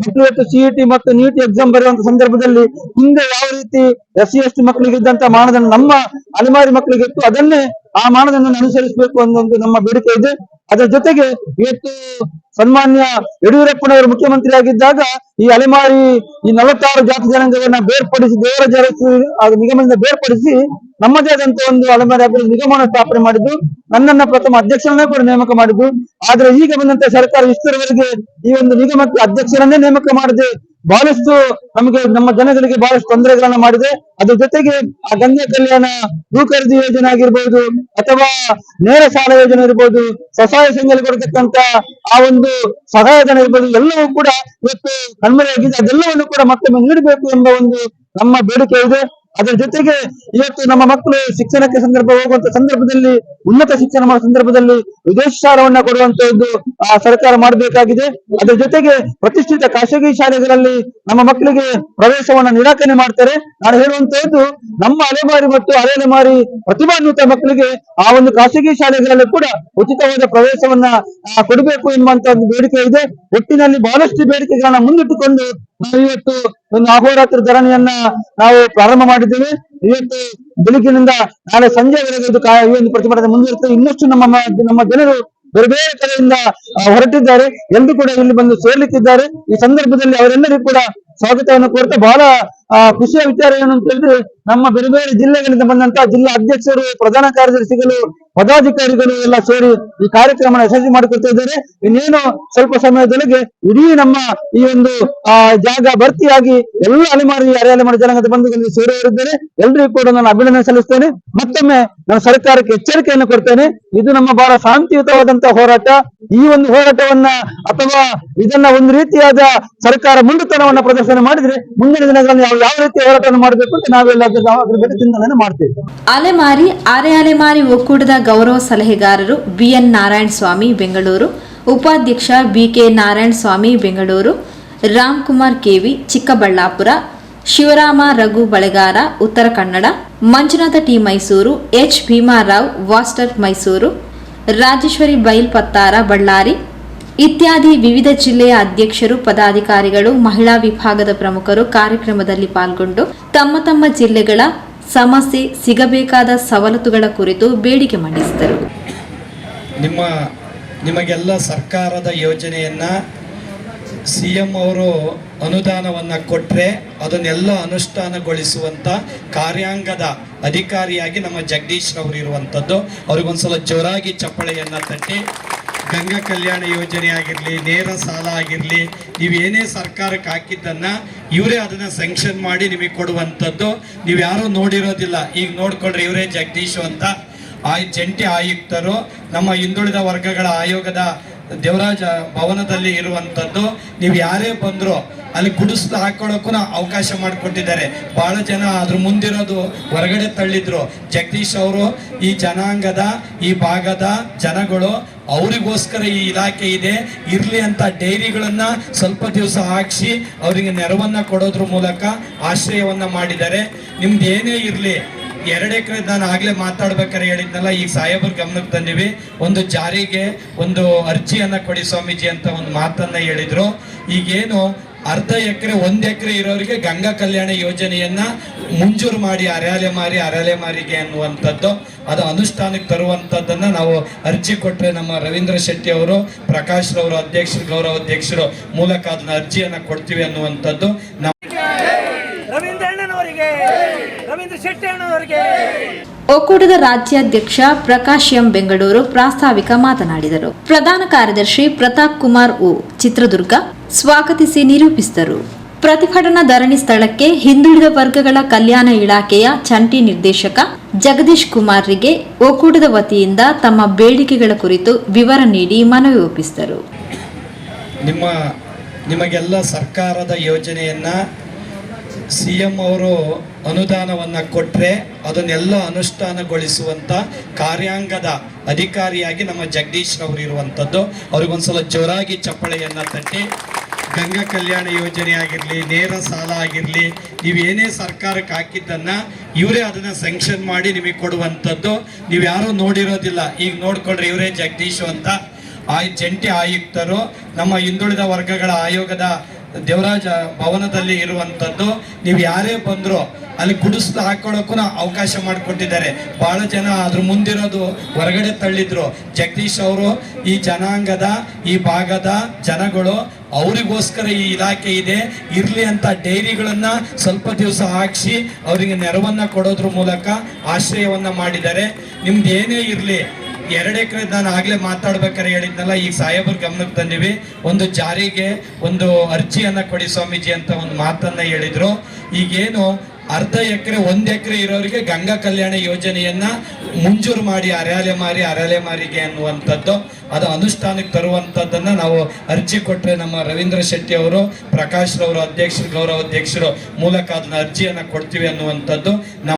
Speaker 3: ಮಕ್ಕಳು ಇವತ್ತು ಸಿಇಟಿ ಮತ್ತು ನೀಟ್ ಎಕ್ಸಾಮ್ ಬರೆಯುವಂತ ಸಂದರ್ಭದಲ್ಲಿ ಹಿಂದೆ ಯಾವ ರೀತಿ ಎಸ್ ಸಿ ಎಸ್ ಟಿ ಮಕ್ಕಳಿಗೆ ಇದ್ದಂತ ಮಾನದಂಡ, ನಮ್ಮ ಅಲೆಮಾರಿ ಮಕ್ಕಳಿಗೆ ಇತ್ತು, ಅದನ್ನೇ ಆ ಮಾನದಂಡ ಅನುಸರಿಸಬೇಕು ಅನ್ನೋ ಒಂದು ನಮ್ಮ ಬೇಡಿಕೆ ಇದೆ. ಅದರ ಜೊತೆಗೆ ಇವತ್ತು ಸನ್ಮಾನ್ಯ ಯಡಿಯೂರಪ್ಪನವರು ಮುಖ್ಯಮಂತ್ರಿ ಆಗಿದ್ದಾಗ ಈ ಅಲೆಮಾರಿ ಈ ನಲವತ್ತಾರು ಜಾತಿ ಜನಾಂಗವನ್ನ ಬೇರ್ಪಡಿಸಿ, ದೇವರ ಆ, ನಿಗಮದಿಂದ ಬೇರ್ಪಡಿಸಿ ನಮ್ಮದೇ ಆದಂತ ಒಂದು ಅಲೆಮಾರಿ ಅಭಿವೃದ್ಧಿ ನಿಗಮವನ್ನು ಸ್ಥಾಪನೆ ಮಾಡಿದ್ದು. ನನ್ನನ್ನ ಪ್ರಥಮ ಅಧ್ಯಕ್ಷರನ್ನೇ ಕೂಡ ನೇಮಕ ಮಾಡಿದ್ದು. ಆದ್ರೆ ಈಗ ಬಂದಂತ ಸರ್ಕಾರ ಇಷ್ಟರವರೆಗೆ ಈ ಒಂದು ನಿಗಮಕ್ಕೆ ಅಧ್ಯಕ್ಷರನ್ನೇ ನೇಮಕ ಮಾಡದೆ ಬಹಳಷ್ಟು ನಮಗೆ ನಮ್ಮ ಜನಗಳಿಗೆ ಬಹಳಷ್ಟು ತೊಂದರೆಗಳನ್ನ ಮಾಡಿದೆ. ಅದ್ರ ಜೊತೆಗೆ ಆ ಗಂಗಾ ಕಲ್ಯಾಣ ಭೂ ಖರೀದಿ ಯೋಜನೆ ಆಗಿರ್ಬೋದು ಅಥವಾ ನೇರ ಸಾಲ ಯೋಜನೆ ಇರ್ಬೋದು ಸ್ವಸಹಾಯ ಸಂಘದಲ್ಲಿ ಬರತಕ್ಕಂತ ಆ ಒಂದು ಸಹಾಯಧನ ಇರ್ಬೋದು ಎಲ್ಲವೂ ಕೂಡ ಇವತ್ತು ಕಣ್ಮರೆಯಾಗಿದೆ. ಅದೆಲ್ಲವನ್ನು ಕೂಡ ಮತ್ತೊಮ್ಮೆ ನೀಡಬೇಕು ಎಂಬ ಒಂದು ನಮ್ಮ ಬೇಡಿಕೆ ಇದೆ. ಅದರ ಜೊತೆಗೆ ಇವತ್ತು ನಮ್ಮ ಮಕ್ಕಳು ಶಿಕ್ಷಣಕ್ಕೆ ಸಂದರ್ಭ ಹೋಗುವಂತ ಸಂದರ್ಭದಲ್ಲಿ ಉನ್ನತ ಶಿಕ್ಷಣ ಮಾಡುವ ಸಂದರ್ಭದಲ್ಲಿ ವಿದೇಶ ಕೊಡುವಂತದ್ದು ಆ, ಸರ್ಕಾರ ಮಾಡಬೇಕಾಗಿದೆ. ಅದರ ಜೊತೆಗೆ ಪ್ರತಿಷ್ಠಿತ ಖಾಸಗಿ ಶಾಲೆಗಳಲ್ಲಿ ನಮ್ಮ ಮಕ್ಕಳಿಗೆ ಪ್ರವೇಶವನ್ನ ನಿರಾಕರಣೆ ಮಾಡ್ತಾರೆ. ನಾನು ಹೇಳುವಂತದ್ದು ನಮ್ಮ ಅಲೆಮಾರಿ ಮತ್ತು ಅಲೆಮಾರಿ ಪ್ರತಿಭಾನ್ವಿತ ಮಕ್ಕಳಿಗೆ ಆ ಒಂದು ಖಾಸಗಿ ಶಾಲೆಗಳಲ್ಲಿ ಕೂಡ ಉಚಿತವಾದ ಪ್ರವೇಶವನ್ನ ಕೊಡಬೇಕು ಎಂಬಂತ ಒಂದು ಬೇಡಿಕೆ ಇದೆ. ಒಟ್ಟಿನಲ್ಲಿ ಬಹಳಷ್ಟು ಬೇಡಿಕೆಗಳನ್ನ ಮುಂದಿಟ್ಟುಕೊಂಡು ನಾವು ಇವತ್ತು ಒಂದು ಅಹೋರಾತ್ರಿ ಧರಣಿಯನ್ನ ನಾವು ಪ್ರಾರಂಭ ಮಾಡಿದ್ದೇವೆ. ಇವತ್ತು ಬೆಳಗ್ಗಿನಿಂದ ನಾಳೆ ಸಂಜೆವರೆಗೆ ಕಾ- ಈ ಒಂದು ಪ್ರತಿಭಟನೆ ಇನ್ನಷ್ಟು ನಮ್ಮ ನಮ್ಮ ಜನರು ಬೇರೆ ಬೇರೆ ಕಡೆಯಿಂದ ಹೊರಟಿದ್ದಾರೆ. ಎಲ್ಲರೂ ಕೂಡ ಇಲ್ಲಿ ಬಂದು ಸೇರ್ಲಿಕ್ಕಿದ್ದಾರೆ. ಈ ಸಂದರ್ಭದಲ್ಲಿ ಅವರೆಲ್ಲರಿಗೂ ಕೂಡ ಸ್ವಾಗತವನ್ನು ಕೋರ್ತಾ ಬಹಳ ಆ, ಖುಷಿಯ ವಿಚಾರ ಏನು ಅಂತ ಹೇಳಿದ್ರೆ ನಮ್ಮ ಬೇರೆ ಬೇರೆ ಜಿಲ್ಲೆಗಳಿಂದ ಬಂದಂತ ಜಿಲ್ಲಾ ಅಧ್ಯಕ್ಷರು ಪ್ರಧಾನ ಕಾರ್ಯದರ್ಶಿಗಳು ಪದಾಧಿಕಾರಿಗಳು ಎಲ್ಲ ಸೇರಿ ಈ ಕಾರ್ಯಕ್ರಮ ಯಶಸ್ವಿ ಮಾಡಿಕೊಡ್ತಾ ಇದ್ದಾರೆ. ಇನ್ನೇನು ಸ್ವಲ್ಪ ಸಮಯದೊಳಗೆ ಇಡೀ ನಮ್ಮ ಈ ಒಂದು ಆ ಜಾಗ ಭರ್ತಿಯಾಗಿ ಎಲ್ಲ ಅಲೆಮಾರಿ ಅರೆ ಅಲೆಮಾರಿ ಜನಾಂಗದ ಬಂಧುಗಳಿಗೆ ಸೇರಿದ್ದಾರೆ ಎಲ್ರಿಗೂ ಕೂಡ ನಾನು ಅಭಿನಂದನೆ ಸಲ್ಲಿಸ್ತೇನೆ. ಮತ್ತೊಮ್ಮೆ ನಾನು ಸರ್ಕಾರಕ್ಕೆ ಎಚ್ಚರಿಕೆಯನ್ನು ಕೊಡ್ತೇನೆ. ಇದು ನಮ್ಮ ಬಹಳ ಶಾಂತಿಯುತವಾದಂತಹ ಹೋರಾಟ. ಈ ಒಂದು ಹೋರಾಟವನ್ನ ಅಥವಾ ಇದನ್ನ ಒಂದು ರೀತಿಯಾದ ಸರ್ಕಾರ ಮುಂಡುತನವನ್ನ ಪ್ರದರ್ಶನ ಮಾಡಿದ್ರೆ ಮುಂದಿನ ದಿನಗಳಲ್ಲಿ ನಾವು ಯಾವ ರೀತಿ ಹೋರಾಟ ಮಾಡಬೇಕು ನಾವೆಲ್ಲ ಬಗ್ಗೆ ಚಿಂತನೆ
Speaker 2: ಅಲೆಮಾರಿ ಅರೆ ಅಲೆಮಾರಿ ಒಕ್ಕೂಟದ ಗೌರವ ಸಲಹೆಗಾರರು ಬಿಎನ್ ನಾರಾಯಣ ಸ್ವಾಮಿ, ಬೆಂಗಳೂರು. ಉಪಾಧ್ಯಕ್ಷ BK Narayana Swamy, Bengaluru. Ram Kumar KV, Chikkaballapur. Shivarama Raghu Balegara, Uttara Kannada. Manjunatha T Mysuru. H Bhimarao ವಾಸ್ಟರ್ Mysuru. Rajeshwari Bail Pattar, Ballari. ಇತ್ಯಾದಿ ವಿವಿಧ ಜಿಲ್ಲೆಯ ಅಧ್ಯಕ್ಷರು, ಪದಾಧಿಕಾರಿಗಳು, ಮಹಿಳಾ ವಿಭಾಗದ ಪ್ರಮುಖರು ಕಾರ್ಯಕ್ರಮದಲ್ಲಿ ಪಾಲ್ಗೊಂಡು ತಮ್ಮ ತಮ್ಮ ಜಿಲ್ಲೆಗಳ ಸಮಸ್ಯೆ, ಸಿಗಬೇಕಾದ ಸವಲತ್ತುಗಳ ಕುರಿತು ಬೇಡಿಕೆ ಮಂಡಿಸಿದರು.
Speaker 4: ನಿಮ್ಮ, ನಿಮಗೆಲ್ಲ ಸರ್ಕಾರದ ಯೋಜನೆಯನ್ನು ಸಿ ಎಂ ಅವರು ಅನುದಾನವನ್ನು ಕೊಟ್ಟರೆ ಅದನ್ನೆಲ್ಲ ಅನುಷ್ಠಾನಗೊಳಿಸುವಂಥ ಕಾರ್ಯಾಂಗದ ಅಧಿಕಾರಿಯಾಗಿ ನಮ್ಮ ಜಗದೀಶ್ ರವರು ಇರುವಂಥದ್ದು ಅವ್ರಿಗೊಂದ್ಸಲ ಜೋರಾಗಿ ಚಪ್ಪಳೆಯನ್ನು ತಟ್ಟಿ ಗಂಗಾ ಕಲ್ಯಾಣ ಯೋಜನೆ ಆಗಿರಲಿ, ನೇರ ಸಾಲ ಆಗಿರಲಿ, ನೀವು ಏನೇ ಸರ್ಕಾರಕ್ಕೆ ಹಾಕಿದ್ದನ್ನು ಇವರೇ ಅದನ್ನು ಸ್ಯಾಂಕ್ಷನ್ ಮಾಡಿ ನಿಮಗೆ ಕೊಡುವಂಥದ್ದು. ನೀವು ಯಾರೂ ನೋಡಿರೋದಿಲ್ಲ. ಈಗ ನೋಡ್ಕೊಂಡ್ರೆ ಇವರೇ ಜಗದೀಶ್ ಅಂತ. ಆಯ್ ಜಂಟಿ ಆಯುಕ್ತರು ನಮ್ಮ ಹಿಂದುಳಿದ ವರ್ಗಗಳ ಆಯೋಗದ ದೇವರಾಜ ಭವನದಲ್ಲಿ ಇರುವಂಥದ್ದು. ನೀವು ಯಾರೇ ಬಂದರೂ ಅಲ್ಲಿ ಗುಡಿಸ್ಲು ಹಾಕೊಳ್ಳೋಕ್ಕೂ ಅವಕಾಶ ಮಾಡಿಕೊಟ್ಟಿದ್ದಾರೆ. ಬಹಳ ಜನ ಅದ್ರ ಮುಂದಿರೋದು ಹೊರಗಡೆ ತಳ್ಳಿದ್ರು. ಜಗದೀಶ್ ಅವರು ಈ ಜನಾಂಗದ, ಈ ಭಾಗದ ಜನಗಳು ಅವರಿಗೋಸ್ಕರ ಈ ಇಲಾಖೆ ಇದೆ. ಇರಲಿ ಅಂತ ಡೈರಿಗಳನ್ನ ಸ್ವಲ್ಪ ದಿವಸ ಹಾಕಿಸಿ ಅವರಿಗೆ ನೆರವನ್ನ ಕೊಡೋದ್ರ ಮೂಲಕ ಆಶ್ರಯವನ್ನ ಮಾಡಿದ್ದಾರೆ. ನಿಮ್ದು ಏನೇ ಇರಲಿ, ಎರಡು ಎಕರೆ ನಾನು ಆಗ್ಲೇ ಮಾತಾಡ್ಬೇಕಾರೆ ಹೇಳಿದ್ನಲ್ಲ ಈಗ ಸಾಹೇಬರ್ ಗಮನಕ್ಕೆ ತಂದಿವಿ. ಒಂದು ಜಾರಿಗೆ ಒಂದು ಅರ್ಜಿಯನ್ನ ಕೊಡಿ ಸ್ವಾಮೀಜಿ ಅಂತ ಒಂದು ಮಾತನ್ನ ಹೇಳಿದ್ರು. ಈಗೇನು ಅರ್ಧ ಎಕರೆ ಒಂದು ಎಕರೆ ಇರೋರಿಗೆ ಗಂಗಾ ಕಲ್ಯಾಣ ಯೋಜನೆಯನ್ನ ಮುಂಜೂರು ಮಾಡಿ ಅರಾಲೆ ಮಾರಿ ಅರಾಲೆ ಮಾರಿಗೆ ಅನ್ನುವಂಥದ್ದು ಅದು ಅನುಷ್ಠಾನಕ್ಕೆ ತರುವಂಥದ್ದನ್ನ ನಾವು ಅರ್ಜಿ ಕೊಟ್ಟರೆ ನಮ್ಮ ರವೀಂದ್ರ ಶೆಟ್ಟಿ ಅವರು ಪ್ರಕಾಶ್ ರವರು ಅಧ್ಯಕ್ಷರು ಗೌರವ ಅಧ್ಯಕ್ಷರು ಮೂಲಕ ಅದನ್ನ ಅರ್ಜಿಯನ್ನ ಕೊಡ್ತೀವಿ ಅನ್ನುವಂಥದ್ದು. ನಮ್ಮ
Speaker 2: ಒಕ್ಕೂಟದ ರಾಜ್ಯಾಧ್ಯಕ್ಷ ಪ್ರಕಾಶ್ ಎಂ ಬೆಂಗಳೂರು ಪ್ರಾಸ್ತಾವಿಕ ಮಾತನಾಡಿದರು. ಪ್ರಧಾನ ಕಾರ್ಯದರ್ಶಿ ಪ್ರತಾಪ್ ಕುಮಾರ್ ಉ ಚಿತ್ರದುರ್ಗ. ಸ್ವಾಗತಿಸಿ ನಿರೂಪಿಸಿದರು. ಪ್ರತಿಭಟನಾ ಧರಣಿ ಸ್ಥಳಕ್ಕೆ ಹಿಂದುಳಿದ ವರ್ಗಗಳ ಕಲ್ಯಾಣ ಇಲಾಖೆಯ ಚಂಟಿ ನಿರ್ದೇಶಕ ಜಗದೀಶ್ ಕುಮಾರ್ರಿಗೆ ಒಕ್ಕೂಟದ ವತಿಯಿಂದ ತಮ್ಮ ಬೇಡಿಕೆಗಳ ಕುರಿತು ವಿವರ ನೀಡಿ ಮನವಿ ಒಪ್ಪಿಸಿದರು.
Speaker 4: ನಿಮ್ಮ, ನಿಮಗೆಲ್ಲ ಸರ್ಕಾರದ ಯೋಜನೆಯನ್ನ ಸಿ ಎಂ ಅವರು ಅನುದಾನವನ್ನು ಕೊಟ್ಟರೆ ಅದನ್ನೆಲ್ಲ ಅನುಷ್ಠಾನಗೊಳಿಸುವಂಥ ಕಾರ್ಯಾಂಗದ ಅಧಿಕಾರಿಯಾಗಿ ನಮ್ಮ ಜಗದೀಶ್ ಅವರು ಇರುವಂಥದ್ದು. ಅವ್ರಿಗೊಂದ್ಸಲ ಜೋರಾಗಿ ಚಪ್ಪಳೆಯನ್ನು ತಟ್ಟಿ, ಗಂಗಾ ಕಲ್ಯಾಣ ಯೋಜನೆ ಆಗಿರಲಿ, ನೇರ ಸಾಲ ಆಗಿರಲಿ, ನೀವು ಏನೇ ಸರ್ಕಾರಕ್ಕೆ ಹಾಕಿದ್ದನ್ನು ಇವರೇ ಅದನ್ನು ಸ್ಯಾಂಕ್ಷನ್ ಮಾಡಿ ನಿಮಗೆ ಕೊಡುವಂಥದ್ದು. ನೀವು ಯಾರೂ ನೋಡಿರೋದಿಲ್ಲ. ಈಗ ನೋಡಿಕೊಂಡ್ರೆ ಇವರೇ ಜಗದೀಶು ಅಂತ. ಆಯ್ ಜಂಟಿ ಆಯುಕ್ತರು ನಮ್ಮ ಹಿಂದುಳಿದ ವರ್ಗಗಳ ಆಯೋಗದ ದೇವರಾಜ ಭವನದಲ್ಲಿ ಇರುವಂಥದ್ದು ನೀವು ಯಾರೇ ಬಂದರೂ ಅಲ್ಲಿ ಗುಡಿಸ್ಲು ಹಾಕೊಳ್ಳೋಕ್ಕೂ ಅವಕಾಶ ಮಾಡಿಕೊಟ್ಟಿದ್ದಾರೆ. ಬಹಳ ಜನ ಅದ್ರ ಮುಂದಿರೋದು ಹೊರಗಡೆ ತಳ್ಳಿದ್ರು. ಜಗದೀಶ್ ಅವರು ಈ ಜನಾಂಗದ, ಈ ಭಾಗದ ಜನಗಳು ಅವರಿಗೋಸ್ಕರ ಈ ಇಲಾಖೆ ಇದೆ. ಇರಲಿ ಅಂತ ಡೈರಿಗಳನ್ನ ಸ್ವಲ್ಪ ದಿವಸ ಹಾಕ್ಸಿ ಅವರಿಗೆ ನೆರವನ್ನ ಕೊಡೋದ್ರ ಮೂಲಕ ಆಶ್ರಯವನ್ನ ಮಾಡಿದ್ದಾರೆ. ನಿಮ್ದು ಏನೇ ಇರ್ಲಿ ಎರಡು ಎಕರೆ ನಾನು ಆಗ್ಲೇ ಮಾತಾಡ್ಬೇಕಾರೆ ಹೇಳಿದ್ನಲ್ಲ ಈಗ ಸಾಹೇಬ್ರ ಗಮನಕ್ಕೆ ತಂದಿವಿ. ಒಂದು ಜಾರಿಗೆ, ಒಂದು ಅರ್ಜಿಯನ್ನ ಕೊಡಿ ಸ್ವಾಮೀಜಿ ಅಂತ ಒಂದು ಮಾತನ್ನ ಹೇಳಿದ್ರು. ಈಗೇನು ಅರ್ಧ ಎಕರೆ, ಒಂದ್ ಎಕರೆ ಇರೋರಿಗೆ ಗಂಗಾ ಕಲ್ಯಾಣ ಯೋಜನೆಯನ್ನ ಮುಂಜೂರು ಮಾಡಿ, ಅರಾಲೆ ಮಾರಿ, ಅರಾಲೆ ಮಾರಿಗೆ ಅನ್ನುವಂಥದ್ದು, ಅದು ಅನುಷ್ಠಾನಕ್ಕೆ ತರುವಂತದ್ದನ್ನ ನಾವು ಅರ್ಜಿ ಕೊಟ್ರೆ ನಮ್ಮ ರವೀಂದ್ರ ಶೆಟ್ಟಿ ಅವರು, ಪ್ರಕಾಶ್ ರವರು ಅಧ್ಯಕ್ಷರು ಗೌರವ ಅಧ್ಯಕ್ಷರು ಮೂಲಕ ಅದನ್ನ ಅರ್ಜಿಯನ್ನ ಕೊಡ್ತೀವಿ ಅನ್ನುವಂಥದ್ದು ನಮ್ಮ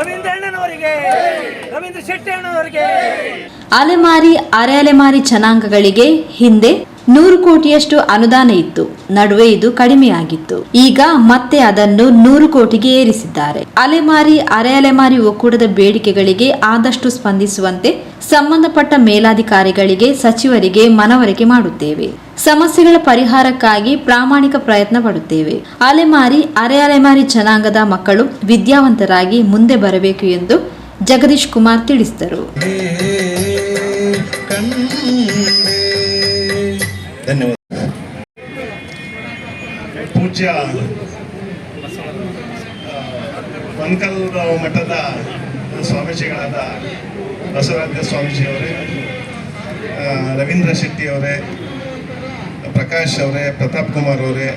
Speaker 5: ರವೀಂದ್ರ ಅಣ್ಣನವರಿಗೆ ರವೀಂದ್ರ ಶೆಟ್ಟಿ ಅಣ್ಣನವರಿಗೆ
Speaker 2: ಅಲೆಮಾರಿ ಅರೆ ಅಲೆಮಾರಿ ಜನಾಂಗಗಳಿಗೆ ಹಿಂದೆ ನೂರು ಕೋಟಿಯಷ್ಟು ಅನುದಾನ ಇತ್ತು. ನಡುವೆ ಇದು ಕಡಿಮೆಯಾಗಿತ್ತು. ಈಗ ಮತ್ತೆ ಅದನ್ನು ನೂರು ಕೋಟಿಗೆ ಏರಿಸಿದ್ದಾರೆ. ಅಲೆಮಾರಿ ಅರೆ ಅಲೆಮಾರಿ ಒಕ್ಕೂಟದ ಬೇಡಿಕೆಗಳಿಗೆ ಆದಷ್ಟು ಸ್ಪಂದಿಸುವಂತೆ ಸಂಬಂಧಪಟ್ಟ ಮೇಲಾಧಿಕಾರಿಗಳಿಗೆ, ಸಚಿವರಿಗೆ ಮನವರಿಕೆ ಮಾಡುತ್ತೇವೆ. ಸಮಸ್ಯೆಗಳ ಪರಿಹಾರಕ್ಕಾಗಿ ಪ್ರಾಮಾಣಿಕ ಪ್ರಯತ್ನ ಪಡುತ್ತೇವೆ. ಅಲೆಮಾರಿ ಅರೆ ಅಲೆಮಾರಿ ಜನಾಂಗದ ಮಕ್ಕಳು ವಿದ್ಯಾವಂತರಾಗಿ ಮುಂದೆ ಬರಬೇಕು ಎಂದು ಜಗದೀಶ್ ಕುಮಾರ್ ತಿಳಿಸಿದರು.
Speaker 6: ಪೂಜ್ಯ ಮಠದ ಸ್ವಾಮೀಜಿಗಳಾದ ಬಸವರಾಜ ಸ್ವಾಮೀಜಿಯವರೇ ರವೀಂದ್ರ ಶೆಟ್ಟಿ ಅವರೇ ಪ್ರಕಾಶ್ ಅವರೇ, ಪ್ರತಾಪ್ ಕುಮಾರ್ ಅವರೇ,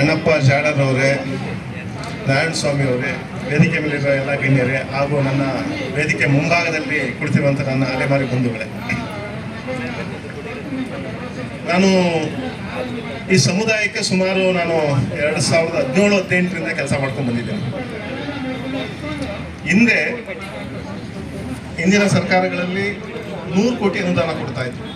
Speaker 6: ಅಣ್ಣಪ್ಪ ಜಾಡರ್ ಅವರೇ, ನಾರಾಯಣ ಸ್ವಾಮಿ ಅವರೇ ವೇದಿಕೆ ಮೇಲಿರುವ ಎಲ್ಲ ಗಣ್ಯರೇ ಹಾಗೂ ನನ್ನ ವೇದಿಕೆ ಮುಂಭಾಗದಲ್ಲಿ ಕುಳಿತಿರುವಂಥ ನನ್ನ ಅಲೆಮಾರಿ ಬಂಧುಗಳೇ. ನಾನು ಈ ಸಮುದಾಯಕ್ಕೆ ಸುಮಾರು ನಾನು ಎರಡು ಸಾವಿರದ ಹದಿನೇಳು, ಹದಿನೆಂಟರಿಂದ ಕೆಲಸ ಮಾಡ್ಕೊಂಡು ಬಂದಿದ್ದೇನೆ. ಹಿಂದೆ ಹಿಂದಿನ ಸರ್ಕಾರಗಳಲ್ಲಿ ನೂರು ಕೋಟಿ ಅನುದಾನ ಕೊಡ್ತಾ ಇದ್ರು.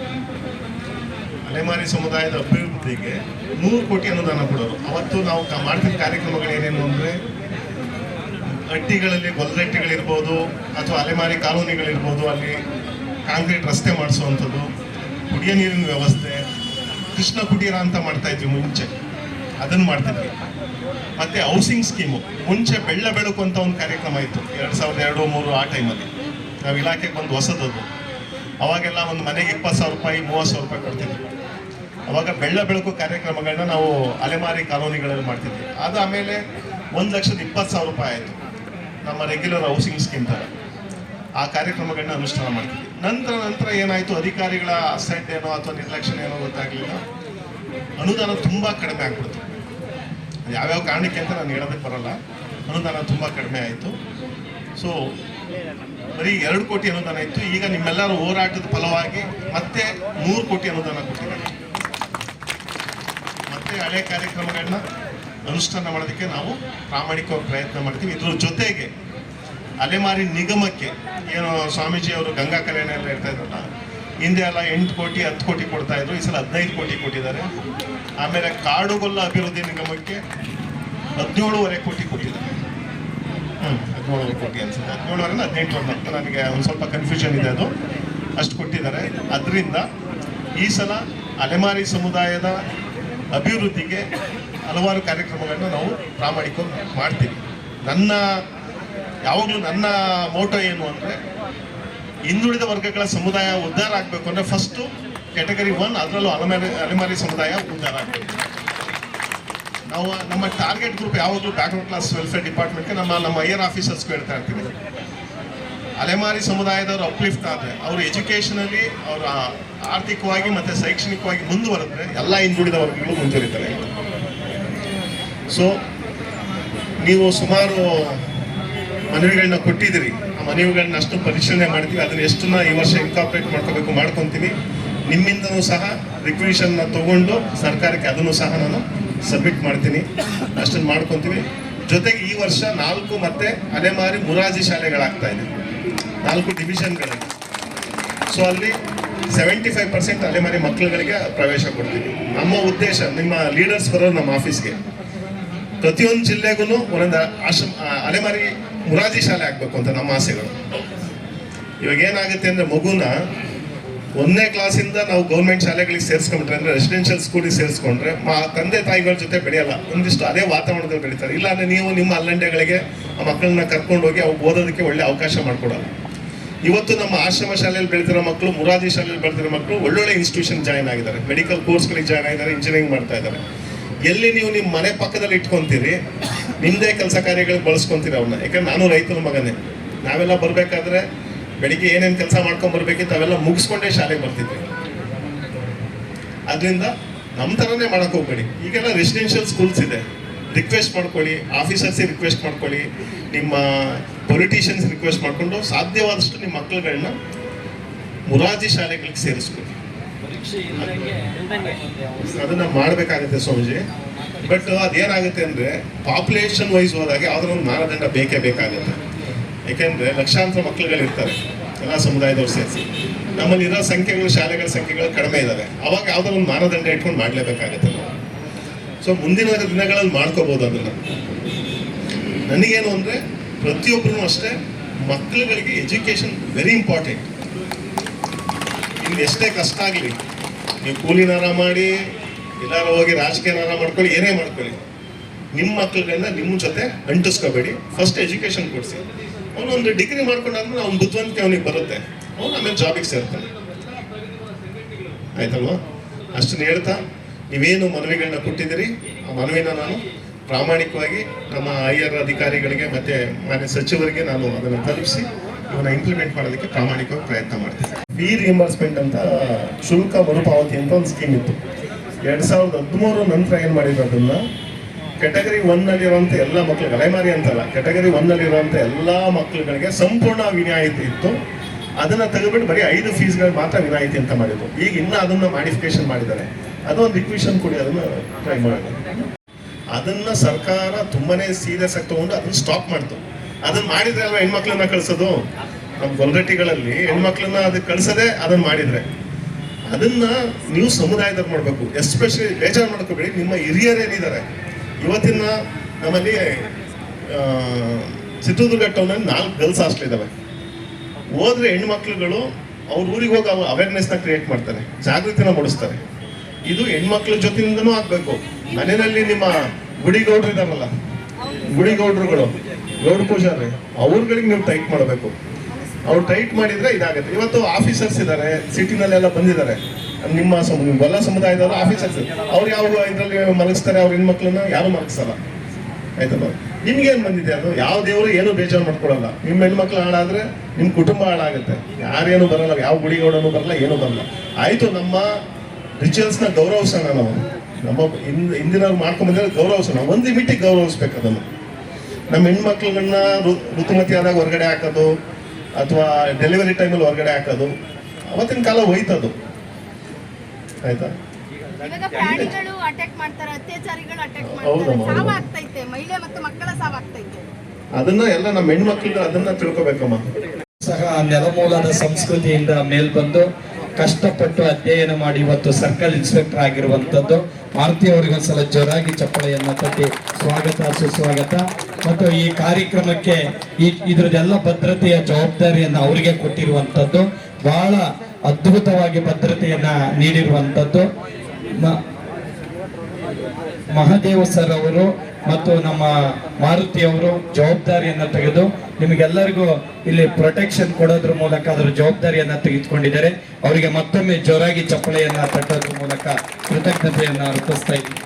Speaker 6: ಅಲೆಮಾರಿ ಸಮುದಾಯದ ಅಭಿವೃದ್ಧಿಗೆ ನೂರು ಕೋಟಿ ಅನುದಾನ ಕೊಡೋರು. ಅವತ್ತು ನಾವು ಮಾಡ್ತಿದ್ದ ಕಾರ್ಯಕ್ರಮಗಳು ಏನೇನು ಅಂದರೆ ಹಟ್ಟಿಗಳಲ್ಲಿ ಗೊಲ್ರಟ್ಟಿಗಳಿರ್ಬೋದು ಅಥವಾ ಅಲೆಮಾರಿ ಕಾಲೋನಿಗಳಿರ್ಬೋದು, ಅಲ್ಲಿ ಕಾಂಕ್ರೀಟ್ ರಸ್ತೆ ಮಾಡಿಸುವಂಥದ್ದು, ಕುಡಿಯೋ ನೀರಿನ ವ್ಯವಸ್ಥೆ, ಕೃಷ್ಣ ಕುಟೀರ ಅಂತ ಮಾಡ್ತಾ ಇದ್ವಿ ಮುಂಚೆ. ಅದನ್ನು ಮಾಡ್ತಿದ್ವಿ. ಮತ್ತು ಹೌಸಿಂಗ್ ಸ್ಕೀಮು ಮುಂಚೆ ಬೆಳ್ಳ ಬೆಳಕು ಅಂತ ಒಂದು ಕಾರ್ಯಕ್ರಮ ಇತ್ತು. ಎರಡು ಸಾವಿರದ ಎರಡು, ಮೂರು ಆ ಟೈಮಲ್ಲಿ ನಾವು ಇಲಾಖೆಗೆ ಬಂದು ಹೊಸದದು. ಅವಾಗೆಲ್ಲ ಒಂದು ಮನೆಗೆ ಇಪ್ಪತ್ತು ಸಾವಿರ ರೂಪಾಯಿ, ಮೂವತ್ತು ಸಾವಿರ ರೂಪಾಯಿ ಕೊಡ್ತಿದ್ವಿ ಅವಾಗ ಬೆಳ್ಳ ಬೆಳಕು ಕಾರ್ಯಕ್ರಮಗಳನ್ನ ನಾವು ಅಲೆಮಾರಿ ಕಾಲೋನಿಗಳಲ್ಲಿ ಮಾಡ್ತಿದ್ವಿ. ಅದು ಆಮೇಲೆ ಒಂದು ಲಕ್ಷದ ಇಪ್ಪತ್ತು ಸಾವಿರ ರೂಪಾಯಿ ಆಯಿತು. ನಮ್ಮ ರೆಗ್ಯುಲರ್ ಹೌಸಿಂಗ್ ಸ್ಕೀಮ್ ಥರ ಆ ಕಾರ್ಯಕ್ರಮಗಳನ್ನ ಅನುಷ್ಠಾನ ಮಾಡ್ತೀವಿ ನಂತರ ನಂತರ ಏನಾಯಿತು? ಅಧಿಕಾರಿಗಳ ಅಸೆಟ್ ಏನೋ ಅಥವಾ ನಿರ್ಲಕ್ಷ್ಯ ಏನೋ ಗೊತ್ತಾಗಲಿಲ್ಲ. ಅನುದಾನ ತುಂಬ ಕಡಿಮೆ ಆಗ್ಬಿಡ್ತು. ಯಾವ್ಯಾವ ಕಾರಣಕ್ಕೆ ಅಂತ ನಾನು ಹೇಳೋದಕ್ಕೆ ಬರಲ್ಲ. ಅನುದಾನ ತುಂಬ ಕಡಿಮೆ ಆಯಿತು. ಸೊ ಬರೀ ಎರಡು ಕೋಟಿ ಅನುದಾನ ಇತ್ತು. ಈಗ ನಿಮ್ಮೆಲ್ಲರ ಹೋರಾಟದ ಫಲವಾಗಿ ಮತ್ತೆ ಮೂರು ಕೋಟಿ ಅನುದಾನ ಕೊಟ್ಟಿದ್ದಾರೆ. ಮತ್ತೆ ಹಳೆ ಕಾರ್ಯಕ್ರಮಗಳನ್ನ ಅನುಷ್ಠಾನ ಮಾಡೋದಕ್ಕೆ ನಾವು ಪ್ರಾಮಾಣಿಕವಾಗಿ ಪ್ರಯತ್ನ ಮಾಡ್ತೀವಿ. ಇದ್ರ ಜೊತೆಗೆ ಅಲೆಮಾರಿ ನಿಗಮಕ್ಕೆ ಏನು ಸ್ವಾಮೀಜಿ ಅವರು ಗಂಗಾ ಕಲ್ಯಾಣ ಎಲ್ಲ ಹೇಳ್ತಾ ಇದ್ರಲ್ಲ, ಹಿಂದೆ ಎಲ್ಲ ಎಂಟು ಕೋಟಿ, ಹತ್ತು ಕೋಟಿ ಕೊಡ್ತಾ ಇದ್ರು, ಈ ಸಲ ಹದಿನೈದು ಕೋಟಿ ಕೊಟ್ಟಿದ್ದಾರೆ. ಆಮೇಲೆ ಕಾಡುಗೊಲ್ಲ ಅಭಿವೃದ್ಧಿ ನಿಗಮಕ್ಕೆ ಹದಿನೇಳುವರೆ ಕೋಟಿ ಕೊಟ್ಟಿದ್ದಾರೆ. ಹ್ಮ್, ಹದಿನೇಳುವರೆ ಕೋಟಿ ಅನ್ಸುತ್ತೆ. ಹದಿನೇಳುವರೆಯಿಂದ ಹದಿನೆಂಟುವರೆ ಅಂತ ನನಗೆ ಒಂದು ಸ್ವಲ್ಪ ಕನ್ಫ್ಯೂಷನ್ ಇದೆ ಅದು. ಅಷ್ಟು ಕೊಟ್ಟಿದ್ದಾರೆ. ಅದರಿಂದ ಈ ಸಲ ಅಲೆಮಾರಿ ಸಮುದಾಯದ ಅಭಿವೃದ್ಧಿಗೆ ಹಲವಾರು ಕಾರ್ಯಕ್ರಮಗಳನ್ನ ನಾವು ಪ್ರಾಮಾಣಿಕವಾಗಿ ಮಾಡ್ತೀವಿ. ನನ್ನ, ಯಾವಾಗಲೂ ನನ್ನ ಮೋಟೋ ಏನು ಅಂದರೆ, ಹಿಂದುಳಿದ ವರ್ಗಗಳ ಸಮುದಾಯ ಉದ್ಧಾರ ಆಗಬೇಕು ಅಂದರೆ ಫಸ್ಟು ಕ್ಯಾಟಗರಿ ಒನ್ ಅದರಲ್ಲೂ ಅಲೆಮಾರಿ ಅಲೆಮಾರಿ ಸಮುದಾಯ ಉದ್ಧಾರ ಆಗಬೇಕು. ನಾವು, ನಮ್ಮ ಟಾರ್ಗೆಟ್ ಗ್ರೂಪ್ ಯಾವಾಗಲೂ ಬ್ಯಾಕ್ವರ್ಡ್ ಕ್ಲಾಸ್ ವೆಲ್ಫೇರ್ ಡಿಪಾರ್ಟ್ಮೆಂಟ್ಗೆ ನಮ್ಮ ನಮ್ಮ ಐಯರ್ ಆಫೀಸರ್ಸ್ಗೂ ಹೇಳ್ತಾ ಇರ್ತೀವಿ. ಅಲೆಮಾರಿ ಸಮುದಾಯದವರು ಅಪ್ಲಿಫ್ಟ್ ಆದರೆ, ಅವರು ಎಜುಕೇಷನಲ್ಲಿ ಅವರ ಆರ್ಥಿಕವಾಗಿ ಮತ್ತು ಶೈಕ್ಷಣಿಕವಾಗಿ ಮುಂದುವರೆದ್ರೆ ಎಲ್ಲ ಹಿಂದುಳಿದ ವರ್ಗಗಳು ಮುಂದುವರಿತಾರೆ. ಸೊ ನೀವು ಸುಮಾರು ಮನವಿಗಳನ್ನ ಕೊಟ್ಟಿದ್ದೀರಿ. ಆ ಮನವಿಗಳನ್ನ ಅಷ್ಟು ಪರಿಶೀಲನೆ ಮಾಡ್ತೀವಿ. ಅದನ್ನ ಎಷ್ಟನ್ನ ಈ ವರ್ಷ ಇನ್ಕಾರ್ಪೊರೇಟ್ ಮಾಡ್ಕೋಬೇಕು ಮಾಡ್ಕೊತೀವಿ. ನಿಮ್ಮಿಂದನೂ ಸಹ ರಿಕ್ವಿಷನ್ನ ತಗೊಂಡು ಸರ್ಕಾರಕ್ಕೆ ಅದನ್ನು ಸಹ ನಾನು ಸಬ್ಮಿಟ್ ಮಾಡ್ತೀನಿ. ಅಷ್ಟನ್ನು ಮಾಡ್ಕೊತೀವಿ. ಜೊತೆಗೆ ಈ ವರ್ಷ ನಾಲ್ಕು ಮತ್ತೆ ಅಲೆಮಾರಿ ಮುರಾಜಿ ಶಾಲೆಗಳಾಗ್ತಾ ಇದೆ. ನಾಲ್ಕು ಡಿವಿಷನ್ಗಳಿಗೆ ಸೊ ಅಲ್ಲಿ ಸೆವೆಂಟಿ ಫೈವ್ ಪರ್ಸೆಂಟ್ ಅಲೆಮಾರಿ ಮಕ್ಕಳುಗಳಿಗೆ ಪ್ರವೇಶ ಕೊಡ್ತೀವಿ. ನಮ್ಮ ಉದ್ದೇಶ, ನಿಮ್ಮ ಲೀಡರ್ಸ್ ಬರೋರು ನಮ್ಮ ಆಫೀಸ್ಗೆ ಪ್ರತಿಯೊಂದು ಜಿಲ್ಲೆಗೂ ಒಂದೊಂದು ಆಶ್ರಮ ಅಲೆಮಾರಿ ಮುರಾಜಿ ಶಾಲೆ ಆಗಬೇಕು ಅಂತ ನಮ್ಮ ಆಸೆಗಳು. ಇವಾಗ ಏನಾಗುತ್ತೆ ಅಂದ್ರೆ ಮಗುನ ಒಂದನೇ ಕ್ಲಾಸಿಂದ ನಾವು ಗೌರ್ಮೆಂಟ್ ಶಾಲೆಗಳಿಗೆ ಸೇರಿಸ್ಕೊಂಡ್ರೆ ಅಂದ್ರೆ ರೆಸಿಡೆನ್ಷಿಯಲ್ ಸ್ಕೂಲಿಗೆ ಸೇರಿಸ್ಕೊಂಡ್ರೆ ಮಾ ತಂದೆ ತಾಯಿಗಳ ಜೊತೆ ಬೆಳೆಯಲ್ಲ. ಒಂದಿಷ್ಟು ಅದೇ ವಾತಾವರಣದಲ್ಲಿ ಬೆಳೀತಾರೆ. ಇಲ್ಲ ಅಂದ್ರೆ ನೀವು ನಿಮ್ಮ ಅಲ್ಲಂಡೆಗಳಿಗೆ, ಆ ಮಕ್ಕಳನ್ನ ಕರ್ಕೊಂಡು ಹೋಗಿ ಅವ್ರು ಓದೋದಕ್ಕೆ ಒಳ್ಳೆ ಅವಕಾಶ ಮಾಡಿಕೊಡಲ್ಲ. ಇವತ್ತು ನಮ್ಮ ಆಶ್ರಮ ಶಾಲೆಯಲ್ಲಿ ಬೆಳೆದಿರೋ ಮಕ್ಕಳು ಮುರಾದಿ ಶಾಲೆಯಲ್ಲಿ ಬೆಳೆದಿರೋ ಮಕ್ಕಳು ಒಳ್ಳೊಳ್ಳೆ ಇನ್ಸ್ಟಿಟ್ಯೂಷನ್ ಜಾಯ್ನ್ ಆಗಿದ್ದಾರೆ. ಮೆಡಿಕಲ್ ಕೋರ್ಸ್ಗಳಿಗೆ ಜಾಯ್ನ್ ಆಗಿದ್ದಾರೆ ಇಂಜಿನಿಯರಿಂಗ್ ಮಾಡ್ತಾ ಇದ್ದಾರೆ. ಎಲ್ಲಿ ನೀವು ನಿಮ್ಮ ಮನೆ ಪಕ್ಕದಲ್ಲಿ ಇಟ್ಕೊಂತೀರಿ ನಿಮ್ಮದೇ ಕೆಲಸ ಕಾರ್ಯಗಳಿಗೆ ಬಳಸ್ಕೊಂತೀರಿ ಅವನ್ನ ಯಾಕಂದ್ರೆ ನಾನು ರೈತನ ಮಗನೇ. ನಾವೆಲ್ಲ ಬರಬೇಕಾದ್ರೆ ಬೆಳಿಗ್ಗೆ ಏನೇನು ಕೆಲಸ ಮಾಡ್ಕೊಂಡು ಬರ್ಬೇಕಿತ್ತು ಅವೆಲ್ಲ ಮುಗಿಸ್ಕೊಂಡೇ ಶಾಲೆಗೆ ಬರ್ತಿದ್ವಿ. ಅದರಿಂದ ನಮ್ಮ ಥರನೇ ಮಾಡೋಕೆ ಹೋಗ್ಬೇಡಿ. ಈಗೆಲ್ಲ ರೆಸಿಡೆನ್ಷಿಯಲ್ ಸ್ಕೂಲ್ಸ್ ಇದೆ. ರಿಕ್ವೆಸ್ಟ್ ಮಾಡ್ಕೊಳ್ಳಿ ಆಫೀಸರ್ಸ್ ರಿಕ್ವೆಸ್ಟ್ ಮಾಡ್ಕೊಳ್ಳಿ, ನಿಮ್ಮ ಪೊಲಿಟಿಷಿಯನ್ಸ್ ರಿಕ್ವೆಸ್ಟ್ ಮಾಡಿಕೊಂಡು ಸಾಧ್ಯವಾದಷ್ಟು ನಿಮ್ಮ ಮಕ್ಕಳುಗಳನ್ನ ಮುರಾಜಿ ಶಾಲೆಗಳಿಗೆ ಸೇರಿಸ್ಕೊಳ್ಳಿ. ಅದನ್ನ ಮಾಡಬೇಕಾಗುತ್ತೆ ಸ್ವಾಮೀಜಿ. ಬಟ್ ಅದೇನಾಗುತ್ತೆ ಅಂದ್ರೆ ಪಾಪ್ಯುಲೇಷನ್ ವೈಸ್ ಹೋದಾಗ ಯಾವ್ದಾರ ಒಂದು ಮಾನದಂಡ ಬೇಕೇ ಬೇಕಾಗುತ್ತೆ. ಯಾಕೆಂದ್ರೆ ಲಕ್ಷಾಂತರ ಮಕ್ಕಳುಗಳು ಇರ್ತಾರೆ, ಎಲ್ಲ ಸಮುದಾಯದವ್ರು ಸೇರಿಸಿ. ನಮ್ಮಲ್ಲಿರೋ ಸಂಖ್ಯೆಗಳು, ಶಾಲೆಗಳ ಸಂಖ್ಯೆಗಳು ಕಡಿಮೆ ಇದಾವೆ. ಅವಾಗ ಯಾವ್ದಾರ ಒಂದು ಮಾನದಂಡ ಇಟ್ಕೊಂಡು ಮಾಡ್ಲೇಬೇಕಾಗುತ್ತೆ ನಾವು. ಸೊ ಮುಂದಿನ ದಿನಗಳಲ್ಲಿ ಮಾಡ್ಕೋಬಹುದು ಅದನ್ನ. ನನಗೇನು ಅಂದ್ರೆ, ಪ್ರತಿಯೊಬ್ಬರು ಅಷ್ಟೇ ಮಕ್ಕಳುಗಳಿಗೆ ಎಜುಕೇಶನ್ ವೆರಿ ಇಂಪಾರ್ಟೆಂಟ್ ಇನ್ನು ಎಷ್ಟೇ ಕಷ್ಟ ಆಗಲಿ, ನೀವು ಕೂಲಿನಾರ ಮಾಡಿ, ಎಲ್ಲಾರು ಹೋಗಿ ರಾಜಕೀಯನಾರ ಮಾಡ್ಕೊಳ್ಳಿ, ಏನೇ ಮಾಡ್ಕೊಳ್ಳಿ, ನಿಮ್ಮ ಮಕ್ಕಳನ್ನ ನಿಮ್ಮ ಜೊತೆ ಅಂಟಿಸ್ಕೋಬೇಡಿ. ಫಸ್ಟ್ ಎಜುಕೇಶನ್ ಕೊಡಿಸಿ. ಅವನೊಂದು ಡಿಗ್ರಿ ಮಾಡ್ಕೊಂಡಾದ್ಮೇಲೆ ಅವ್ನ ಬುದ್ಧಿವಂತಿಕೆ ಅವನಿಗೆ ಬರುತ್ತೆ. ಅವನು ಆಮೇಲೆ ಜಾಬಿಗೆ ಸೇರ್ತಾನೆ. ಆಯ್ತಲ್ವಾ? ಅಷ್ಟನ್ನ ಹೇಳ್ತಾ, ನೀವೇನು ಮನವಿಗಳನ್ನ ಕೊಟ್ಟಿದ್ದೀರಿ? ಆ ಮನವಿನ ನಾನು ಪ್ರಾಮಾಣಿಕವಾಗಿ ನಮ್ಮ ಹೈಯರ್ ಅಧಿಕಾರಿಗಳಿಗೆ ಮತ್ತೆ ಮಾನ್ಯ ಸಚಿವರಿಗೆ ನಾನು ಅದನ್ನು ತಲುಪಿಸಿ. ಇವನ್ನ ಇಂಪ್ಲಿಮೆಂಟ್ ಮಾಡೋದಕ್ಕೆ ಪ್ರಾಮಾಣಿಕವಾಗಿ ಪ್ರಯತ್ನ ಮಾಡ್ತೀವಿ. ಫೀ ರಿಯಂಬರ್ಸ್ಮೆಂಟ್ ಅಂತ ಶುಲ್ಕ ಮರುಪಾವತಿ ಅಂತ ಒಂದು ಸ್ಕೀಮ್ ಇತ್ತು. ಎರಡ್ ಸಾವಿರದ ಹದಿಮೂರು ನಂತರ ಏನ್ ಮಾಡಿದ್ರು ಅದನ್ನ? ಕೆಟಗರಿ ಒನ್ ಅಲ್ಲಿರುವಂತ ಎಲ್ಲ ಮಕ್ಕಳು ಅಲೆಮಾರಿ ಅಂತಲ್ಲ ಕೆಟಗರಿ ಒನ್ ಅಲ್ಲಿರುವಂತ ಎಲ್ಲಾ ಮಕ್ಕಳುಗಳಿಗೆ ಸಂಪೂರ್ಣ ವಿನಾಯಿತಿ ಇತ್ತು. ಅದನ್ನ ತೆಗೆದ್ಬಿಟ್ಟು ಬರೀ ಐದು ಫೀಸ್ಗಳು ಮಾತ್ರ ವಿನಾಯಿತಿ ಅಂತ ಮಾಡಿದ್ರು. ಈಗ ಇನ್ನ ಅದನ್ನ ಮಾಡಿಫಿಕೇಶನ್ ಮಾಡಿದ್ದಾರೆ. ಅದೊಂದು ರಿಕ್ವಿಷನ್ ಕೊಡಿ ಅದನ್ನ ಟ್ರೈ ಮಾಡೋಣ. ಅದನ್ನ ಸರ್ಕಾರ ತುಂಬಾನೇ ಸೀರಿಯಸ್ ಆಗಿ ತಗೊಂಡು ಅದನ್ನ ಸ್ಟಾಪ್ ಮಾಡ್ತು. ಅದನ್ನ ಮಾಡಿದ್ರೆ ಅಲ್ವಾ ಹೆಣ್ಮಕ್ಳನ್ನ ಕಳ್ಸೋದು? ನಮ್ಮ ಗೊಲ್ಗಟ್ಟಿಗಳಲ್ಲಿ ಹೆಣ್ಮಕ್ಳನ್ನ ಅದಕ್ಕೆ ಕಳ್ಸದೆ ಅದನ್ನ ಮಾಡಿದ್ರೆ. ಅದನ್ನ ನೀವು ಸಮುದಾಯದಲ್ಲಿ ಮಾಡಬೇಕು. ಎಸ್ಪೆಷಲಿ ಬೇಜಾರು ಮಾಡ್ಕೋಬೇಡಿ, ನಿಮ್ಮ ಹಿರಿಯರೇನಿದ್ದಾರೆ ಇವತ್ತಿನ ನಮ್ಮಲ್ಲಿ ಚಿತ್ರದುರ್ಗ ಟೌನಲ್ಲಿ ನಾಲ್ಕು ಗರ್ಲ್ಸ್ ಹಾಸ್ಟೆಲ್ ಇದಾವೆ. ಹೋದ್ರೆ ಹೆಣ್ಮಕ್ಳುಗಳು ಅವ್ರ ಊರಿಗೆ ಹೋಗಿ ಅವೇರ್ನೆಸ್ನ ಕ್ರಿಯೇಟ್ ಮಾಡ್ತಾರೆ, ಜಾಗೃತಿನ ಮೂಡಿಸ್ತಾರೆ. ಇದು ಹೆಣ್ಮಕ್ಳ ಜೊತೆಯಿಂದನೂ ಆಗ್ಬೇಕು. ಮನೆಯಲ್ಲಿ ನಿಮ್ಮ ಗುಡಿಗೌಡ್ರು ಇದಾರಲ್ಲ, ಗುಡಿಗೌಡ್ರುಗಳು. ಗೌಡ ಪೂಜಾರಿ ಅವ್ರಗಳಿಗೆ ನೀವು ಟೈಟ್ ಮಾಡಬೇಕು. ಅವ್ರು ಟೈಟ್ ಮಾಡಿದ್ರೆ ಇದಾಗುತ್ತೆ. ಇವತ್ತು ಆಫೀಸರ್ಸ್ ಇದ್ದಾರೆ ಸಿಟಿನಲ್ಲೆಲ್ಲ ಬಂದಿದ್ದಾರೆ ನಿಮ್ಮ ಎಲ್ಲ ಸಮುದಾಯದವರು ಆಫೀಸರ್ಸ್ ಅವ್ರು ಯಾವ ಇದರಲ್ಲಿ ಮಲಗಿಸ್ತಾರೆ, ಅವ್ರ ಹೆಣ್ಮಕ್ಳನ್ನ ಯಾರು ಮಲಗಿಸಲ್ಲ. ಆಯ್ತಲ್ಲ ನಿಮ್ಗೇನು ಬಂದಿದೆ ಅದು? ಯಾವ ದೇವರು ಏನು ಬೇಜಾರು ಮಾಡ್ಕೊಳಲ್ಲ. ನಿಮ್ಮ ಹೆಣ್ಮಕ್ಳು ಹಾಳಾದ್ರೆ ನಿಮ್ಮ ಕುಟುಂಬ ಹಾಳಾಗುತ್ತೆ. ಯಾರೇನು ಬರಲ್ಲ, ಯಾವ ಗುಡಿಗೌಡನು ಬರಲ್ಲ, ಏನು ಬರಲ್ಲ. ಆಯಿತು, ನಮ್ಮ ರಿಚುವಲ್ಸ್ನ ಗೌರವಿಸೋಣ ನಾವು. ನಮ್ಮ ಹಿಂದ್ ಹಿಂದಿನವ್ರು ಮಾಡ್ಕೊಂಡ್ ಬಂದ್ರೆ ಗೌರವಿಸೋಣ. ಒಂದು ಲಿಮಿಟಿಗೆ ಗೌರವಿಸ್ಬೇಕು ಅದನ್ನು. ನಮ್ಮ ಹೆಣ್ಮಕ್ಳುಗಳನ್ನ ಋ- ಋತುಮತಿ ಆದಾಗ ಹೊರಗಡೆ ಹಾಕೋದು ಅಥವಾ ಡೆಲಿವರಿ ಟೈಮಲ್ಲಿ ಹೊರಗಡೆ ಹಾಕೋದು ಅವತ್ತಿನ ಕಾಲ ಹೋಯ್ತದು. ಆಯ್ತಾ?
Speaker 7: ಇವಾಗ ಪ್ರಾಣಿಗಳು ಅಟ್ಯಾಕ್ ಮಾಡ್ತಾರೆ ಅತ್ಯಾಚಾರಿಗಳು ಅಟ್ಯಾಕ್ ಮಾಡ್ತಾರೆ. ಸಾವಾಗ್ತೈತೆ ಮಹಿಳೆ ಮತ್ತು ಮಕ್ಕಳ ಸಾವಾಗ್ತೈತೆ.
Speaker 6: ಅದನ್ನ ಎಲ್ಲ ನಮ್ಮ ಹೆಣ್ಮಕ್ಳು ಅದನ್ನ ತಿಳ್ಕೊಬೇಕಮ್ಮ.
Speaker 4: ಸಹ ನೆಲಮೂಲದ ಸಂಸ್ಕೃತಿಯಿಂದ ಮೇಲ್ಬಂದು ಕಷ್ಟಪಟ್ಟು ಅಧ್ಯಯನ ಮಾಡಿ ಇವತ್ತು ಸರ್ಕಲ್ ಇನ್ಸ್ಪೆಕ್ಟರ್ ಆಗಿರುವಂತದ್ದು ಮಾರುತಿ ಅವರಿಗೆ ಸಲ ಜೋರಾಗಿ ಚಪ್ಪಳೆಯನ್ನ ತಟ್ಟಿ ಸ್ವಾಗತ, ಸುಸ್ವಾಗತ. ಮತ್ತು ಈ ಕಾರ್ಯಕ್ರಮಕ್ಕೆ ಈ ಇದ್ರದೆಲ್ಲ ಭದ್ರತೆಯ ಜವಾಬ್ದಾರಿಯನ್ನು ಅವರಿಗೆ ಕೊಟ್ಟಿರುವಂತದ್ದು, ಬಹಳ ಅದ್ಭುತವಾಗಿ ಭದ್ರತೆಯನ್ನ ನೀಡಿರುವಂತದ್ದು. ಮ- ಮಹಾದೇವ ಸರ್ ಅವರು ಮತ್ತು ನಮ್ಮ ಮಾರುತಿ ಅವರು ಜವಾಬ್ದಾರಿಯನ್ನ ತೆಗೆದು ನಿಮಗೆಲ್ಲರಿಗೂ ಇಲ್ಲಿ ಪ್ರೊಟೆಕ್ಷನ್ ಕೊಡೋದ್ರ ಮೂಲಕ ಅದರ ಜವಾಬ್ದಾರಿಯನ್ನ ತೆಗೆದುಕೊಂಡಿದ್ದಾರೆ. ಅವರಿಗೆ ಮತ್ತೊಮ್ಮೆ ಜೋರಾಗಿ ಚಪ್ಪಳೆಯನ್ನ ತಟ್ಟೋದ್ರ ಮೂಲಕ ಕೃತಜ್ಞತೆಯನ್ನ ಅರ್ಪಿಸ್ತಾ ಇದ್ದೀನಿ.